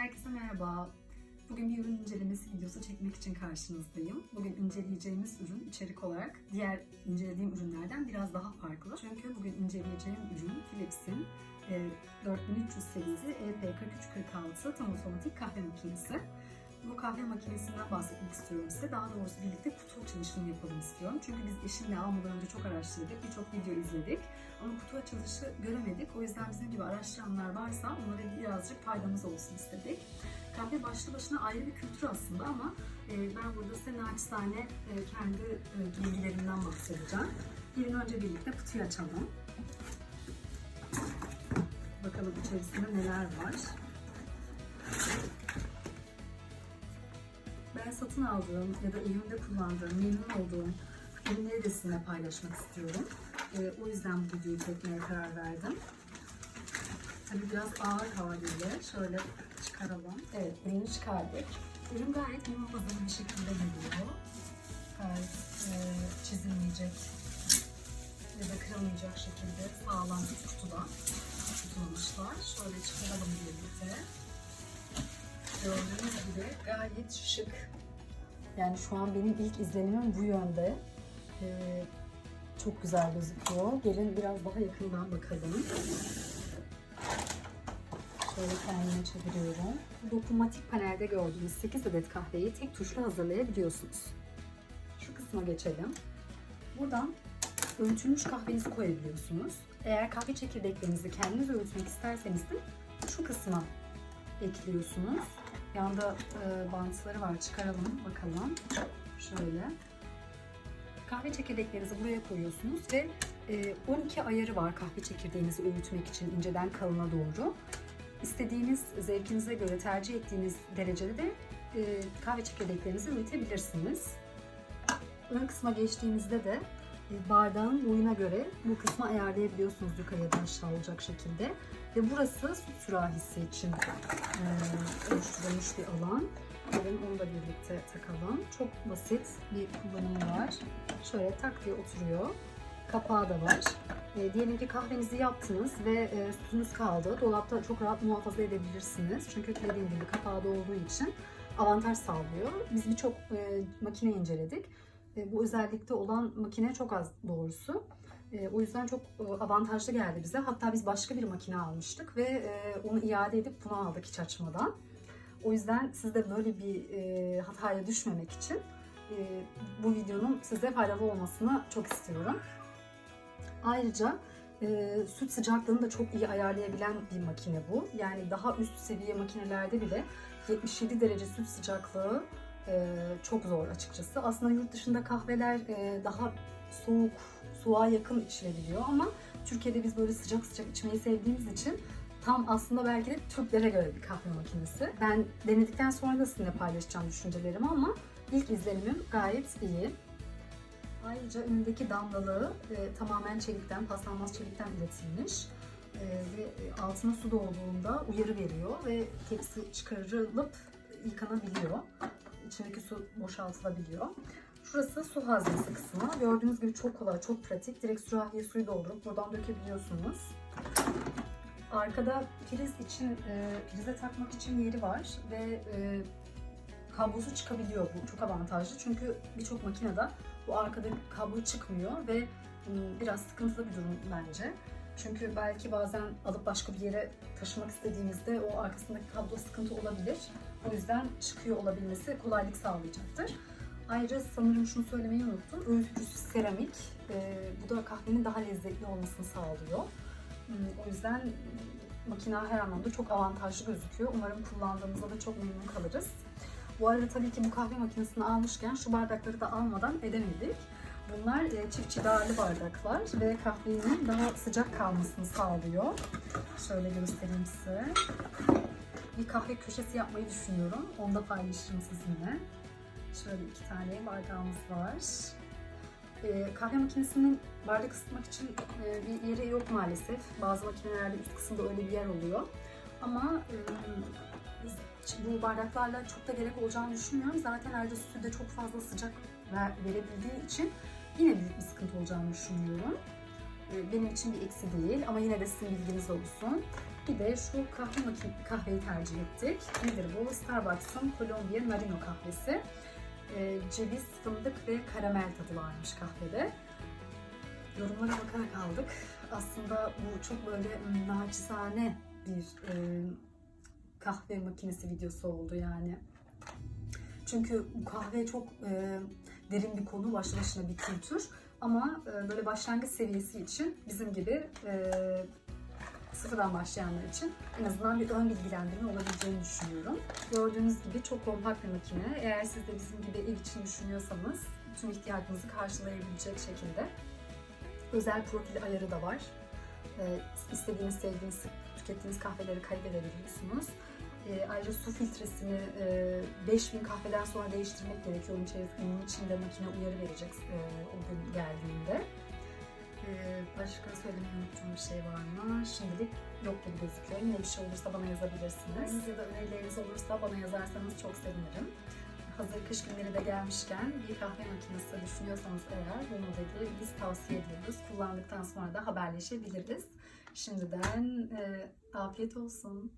Herkese merhaba. Bugün bir ürün incelemesi videosu çekmek için karşınızdayım. Bugün inceleyeceğimiz ürün içerik olarak diğer incelediğim ürünlerden biraz daha farklı. Çünkü bugün inceleyeceğim ürün Philips'in e, 4300 serisi E EP4346 tam otomatik kahve makinesi. Bu kahve makinesinden bahsetmek istiyorum size. Daha doğrusu birlikte kutu açılışını yapalım istiyorum. Çünkü biz eşimle almadan önce çok araştırdık, birçok video izledik. Ama kutu açılışı göremedik. O yüzden bizim gibi araştıranlar varsa onlara birazcık faydamız olsun istedik. Kahve başlı başına ayrı bir kültür aslında ama e, ben burada size naçizane e, kendi e, bilgilerimden bahsedeceğim. Gelin önce birlikte kutuyu açalım. Bakalım içerisinde neler var. Ben satın aldığım ya da evimde kullandığım, memnun olduğum ürünleri de sizinle paylaşmak istiyorum. Ee, o yüzden bu videoyu çekmeye karar verdim. Tabii biraz ağır haliyle şöyle çıkaralım. Evet, ürünü çıkardık. Ürün gayet muhafazalı bir şekilde geliyor. Gayet e, çizilmeyecek ya da kırılmayacak şekilde sağlam bir kutudan tutulmuşlar. Şöyle çıkaralım birlikte. Gördüğünüz gibi gayet şık. Yani şu an benim ilk izlenimim bu yönde. Ee, çok güzel gözüküyor. Gelin biraz daha yakından bakalım. Şöyle kendime çeviriyorum. Dokunmatik panelde gördüğünüz 8 adet kahveyi tek tuşla hazırlayabiliyorsunuz. Şu kısma geçelim. Buradan öğütülmüş kahvenizi koyabiliyorsunuz. Eğer kahve çekirdeklerinizi kendiniz öğütmek isterseniz de şu kısma ekliyorsunuz. Yanda e, bantları var. Çıkaralım bakalım. Şöyle. Kahve çekirdeklerinizi buraya koyuyorsunuz ve e, 12 ayarı var kahve çekirdeğinizi öğütmek için inceden kalına doğru. İstediğiniz zevkinize göre tercih ettiğiniz derecede de e, kahve çekirdeklerinizi öğütebilirsiniz. Ön kısma geçtiğimizde de bardağın boyuna göre bu kısmı ayarlayabiliyorsunuz yukarıya da aşağı olacak şekilde. Ve burası süt sürahisi için e, oluşturulmuş bir alan. Gelin onu da birlikte takalım. Çok basit bir kullanımı var. Şöyle tak diye oturuyor. Kapağı da var. E, diyelim ki kahvenizi yaptınız ve e, sütünüz kaldı. Dolapta çok rahat muhafaza edebilirsiniz. Çünkü dediğim gibi kapağı da olduğu için avantaj sağlıyor. Biz birçok e, makine inceledik. E, bu özellikte olan makine çok az doğrusu. E, o yüzden çok e, avantajlı geldi bize. Hatta biz başka bir makine almıştık ve onu iade edip bunu aldık hiç açmadan. O yüzden siz de böyle bir hataya düşmemek için bu videonun size faydalı olmasını çok istiyorum. Ayrıca süt sıcaklığını da çok iyi ayarlayabilen bir makine bu. Yani daha üst seviye makinelerde bile 77 derece süt sıcaklığı çok zor açıkçası. Aslında yurt dışında kahveler e, daha soğuk, soğuğa yakın içilebiliyor ama Türkiye'de biz böyle sıcak sıcak içmeyi sevdiğimiz için tam aslında belki de Türklere göre bir kahve makinesi. Ben denedikten sonra da sizinle paylaşacağım düşüncelerimi ama ilk izlenimim gayet iyi. Ayrıca önündeki damlalığı e, tamamen çelikten, paslanmaz çelikten üretilmiş. E, ve e, altına su dolduğunda uyarı veriyor ve tepsi çıkarılıp yıkanabiliyor. İçindeki su boşaltılabiliyor. Şurası su haznesi kısmı. Gördüğünüz gibi çok kolay, çok pratik. Direkt sürahiye suyu doldurup buradan dökebiliyorsunuz. Arkada priz için, e, prize takmak için yeri var ve e, kablosu çıkabiliyor bu. Çok avantajlı çünkü birçok makinede bu arkada kablo çıkmıyor ve biraz sıkıntılı bir durum bence. Çünkü belki bazen alıp başka bir yere taşımak istediğimizde o arkasındaki kablo sıkıntı olabilir. O yüzden çıkıyor olabilmesi kolaylık sağlayacaktır. Ayrıca sanırım şunu söylemeyi unuttum. Öğütücüsü seramik. Ee, bu da kahvenin daha lezzetli olmasını sağlıyor. Hmm, O yüzden makine her anlamda çok avantajlı gözüküyor. Umarım kullandığımızda da çok memnun kalırız. Bu arada tabii ki bu kahve makinesini almışken şu bardakları da almadan edemedik. Bunlar e, çift çidarlı bardaklar ve kahvenin daha sıcak kalmasını sağlıyor. Şöyle göstereyim size. Bir kahve köşesi yapmayı düşünüyorum. Onu da paylaşırım sizinle. Şöyle iki tane bardağımız var. E, kahve makinesinin bardak ısıtmak için e, bir yeri yok maalesef. Bazı makinelerde üst kısımda öyle bir yer oluyor. Ama e, biz bu bardaklarla çok da gerek olacağını düşünmüyorum. Zaten ayrıca sütü de çok fazla sıcak ver, verebildiği için yine büyük bir sıkıntı olacağını düşünüyorum. E, benim için bir eksi değil ama yine de sizin bilginiz olsun. Bir de şu kahve makine, kahveyi tercih ettik. Nedir bu? Starbucks'ın Colombia Narino kahvesi. Ee, ceviz, fındık ve karamel tadı varmış kahvede. Yorumlara bakarak aldık. Aslında bu çok böyle naçizane bir kahve makinesi videosu oldu yani. Çünkü kahve çok e, derin bir konu, başlı başına bir kültür. Ama e, böyle başlangıç seviyesi için bizim gibi e, sıfırdan başlayanlar için en azından bir ön bilgilendirme olabileceğini düşünüyorum. Gördüğünüz gibi çok kompakt bir makine. Eğer siz de bizim gibi ev için düşünüyorsanız tüm ihtiyacınızı karşılayabilecek şekilde özel profil ayarı da var. Ee, istediğiniz, sevdiğiniz, tükettiğiniz kahveleri kaydedebiliyorsunuz. Ee, ayrıca su filtresini e, 5000 kahveden sonra değiştirmek gerekiyor. Onun içeris- onun içinde makine uyarı verecek e, o gün geldiğinde. Ee, başka söylemeyi unuttuğum bir şey var mı? Şimdilik yok gibi gözüküyor. Yine bir şey olursa bana yazabilirsiniz. Ya da önerileriniz olursa bana yazarsanız çok sevinirim. Hazır kış günleri de gelmişken bir kahve makinesi düşünüyorsanız eğer bu modeli biz tavsiye ediyoruz. Kullandıktan sonra da haberleşebiliriz. Şimdiden e, afiyet olsun.